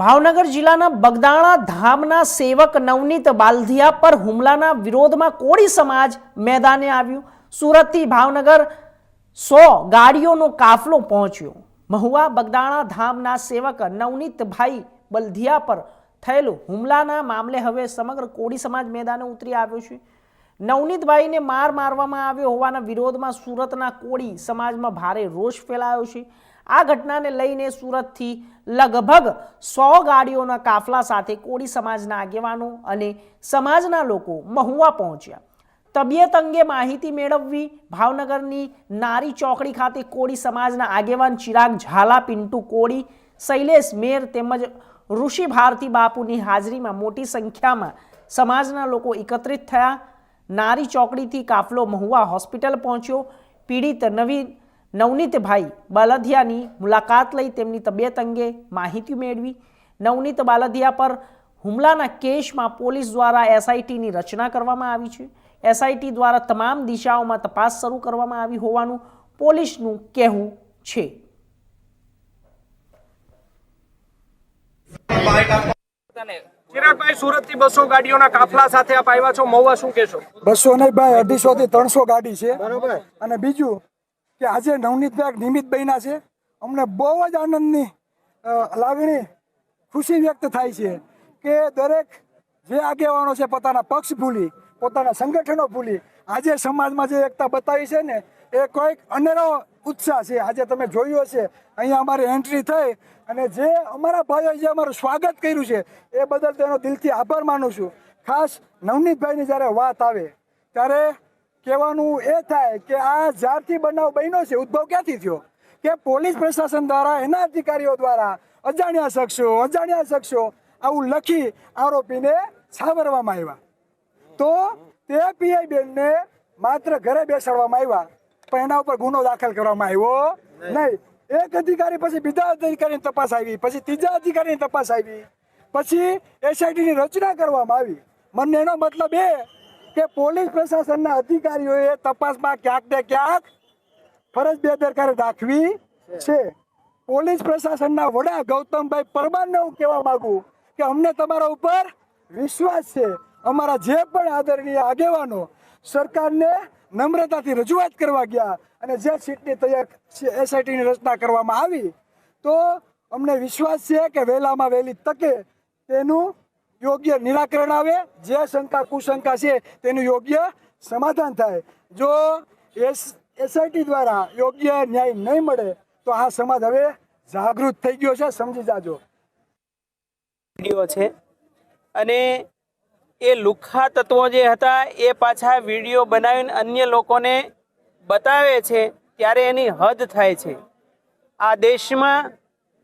ભાવનગર જિલ્લાના બગદાણા ધામના સેવક નવનીત બાલધિયા પર હુમલાના વિરોધમાં કોળી સમાજ મેદાને આવ્યું. સુરતથી ભાવનગર સો ગાડીઓનો કાફલો પહોંચ્યો. મહુવા બગદાણા ધામના સેવક નવનીતભાઈ બલધિયા પર થયેલું હુમલાના મામલે હવે સમગ્ર કોળી સમાજ મેદાને ઉતરી આવ્યો છે. નવનીતભાઈને માર મારવામાં આવ્યો હોવાના વિરોધમાં સુરતના કોળી સમાજમાં ભારે રોષ ફેલાયો છે. આ ઘટનાને લઈને સુરતથી લગભગ સો ગાડીઓના કાફલા સાથે કોળી સમાજના આગેવાનો અને સમાજના લોકો મહુવા પહોંચ્યા. તબિયત અંગે માહિતી મેળવવી, ભાવનગરની નારી ચોકડી ખાતે કોળી સમાજના આગેવાન ચિરાગ ઝાલા, પિન્ટુ કોળી, શૈલેષ મેર તેમજ ઋષિ ભારતી બાપુની હાજરીમાં મોટી સંખ્યામાં સમાજના લોકો એકત્રિત થયા. નારી ચોકડીથી કાફલો મહુવા હોસ્પિટલ પહોંચ્યો. પીડિત નવીન નવનીતભાઈ બાલધિયાની મુલાકાત લઈ તેમની તબિયત અંગે માહિતી મેળવી. નવનીત બાલધિયા પર હુમલાના કેસમાં પોલીસ દ્વારા એસઆઈટીની રચના કરવામાં આવી છે. એસઆઈટી દ્વારા તમામ દિશાઓમાં તપાસ શરૂ કરવામાં આવી હોવાનું પોલીસનું કહેવું છે. ચિરાગભાઈ સુરતથી બસો ગાડીઓના કાફલા સાથે આપ આવ્યા છો. મહુવા શું કહેશો? બસો નહીં ભાઈ અઢીસો થી ત્રણસો ગાડી છે. અને બીજું કે આજે નવનીતભાઈ નિમિત બન્યા છે. અમને બહુ જ આનંદની લાગણી, ખુશી વ્યક્ત થાય છે કે દરેક જે આગેવાનો છે પોતાના પક્ષ ભૂલી, પોતાના સંગઠનો ભૂલી, આજે સમાજમાં જે એકતા બતાવી છે ને, એ કોઈક અનેરો ઉત્સાહ છે. આજે તમે જોયું હશે, અહીંયા અમારી એન્ટ્રી થઈ અને જે અમારા ભાઈઓએ જે અમારું સ્વાગત કર્યું છે, એ બદલ તેનો દિલથી આભાર માનું છું. ખાસ નવનીતભાઈની જ્યારે વાત આવે, ત્યારે કહેવાનું એ થાય કે આ જ્યારથી બનાવ બન્યો છે, ઉદ્ભવ ક્યાંથી થયો? કે પોલીસ પ્રશાસન દ્વારા, એના અધિકારીઓ દ્વારા અજાણ્યા શખ્સો અજાણ્યા શખ્સો આવું લખી આરોપીને છાવરવામાં આવ્યા. તો તે પીઆઈ બેનને માત્ર ઘરે બેસાડવામાં આવ્યા, પણ એના ઉપર ગુનો દાખલ કરવામાં આવ્યો નહીં. એક અધિકારી પછી બીજા અધિકારીની તપાસ આવી, પછી ત્રીજા અધિકારીની તપાસ આવી, પછી એસઆઈટીની રચના કરવામાં આવી. મને એનો મતલબ એ કે પોલીસ પ્રશાસનના અધિકારીઓએ તપાસમાં ક્યાંક ને ક્યાંક ફરજ બેદરકારી દાખવી છે. પોલીસ પ્રશાસનના વડા ગૌતમભાઈ પરમારને હું કહેવા માગું કે અમને તમારા ઉપર વિશ્વાસ છે. અમારા જે પણ આદરણીય આગેવાનો સરકારને નમ્રતાથી રજૂઆત કરવા ગયા અને જે સીટની તૈયાર એસઆઈટીની રચના કરવામાં આવી, તો અમને વિશ્વાસ છે કે વહેલામાં વહેલી તકે તેનું યોગ્ય નિરાકરણ આવે, જે શંકા, કુશંકા છે તેનું યોગ્ય સમાધાન થાય. જો એસ, એસઆઈટી દ્વારા યોગ્ય ન્યાય નહીં મળે, તો આ સમાજ હવે જાગૃત થઈ ગયો છે. સમજી જાજો. વીડિયો છે. અને એ લુખ્ખા તત્વો જે હતા, એ પાછા વીડિયો બનાવીને અન્ય લોકોને બતાવે છે, ત્યારે એની હદ થાય છે. આ દેશમાં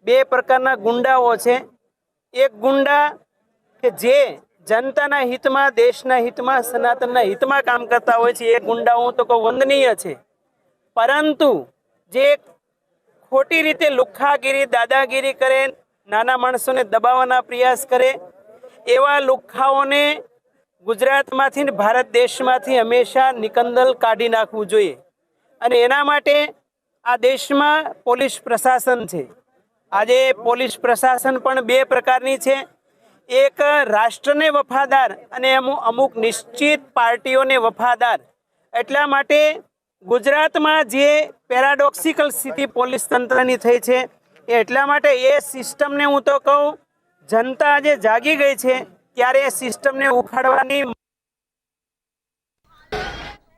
બે પ્રકારના ગુંડાઓ છે. એક ગુંડા કે જે જનતાના હિતમાં, દેશના હિતમાં, સનાતનના હિતમાં કામ કરતા હોય છે, એ ગુંડાઓ તો કહું વંદનીય છે. પરંતુ જે ખોટી રીતે લુખ્ખાગીરી, દાદાગીરી કરે, નાના માણસોને દબાવવાના પ્રયાસ કરે, એવા લુખ્ખાઓને ગુજરાતમાંથી ને ભારત દેશમાંથી હંમેશા નિકંદલ કાઢી નાખવું જોઈએ. અને એના માટે આ દેશમાં પોલીસ પ્રશાસન છે. આજે પોલીસ પ્રશાસન પણ બે પ્રકારની છે. એક રાષ્ટ્રને વફાદાર અને અમુક અમુક નિશ્ચિત પાર્ટીઓને વફાદાર. એટલા માટે ગુજરાતમાં જે પેરાડોક્સિકલ સ્થિતિ પોલીસ તંત્રની થઈ છે, એ એટલા માટે એ સિસ્ટમને હું તો કહું, જનતા આજે જાગી ગઈ છે, ત્યારે એ સિસ્ટમને ઉખાડવાની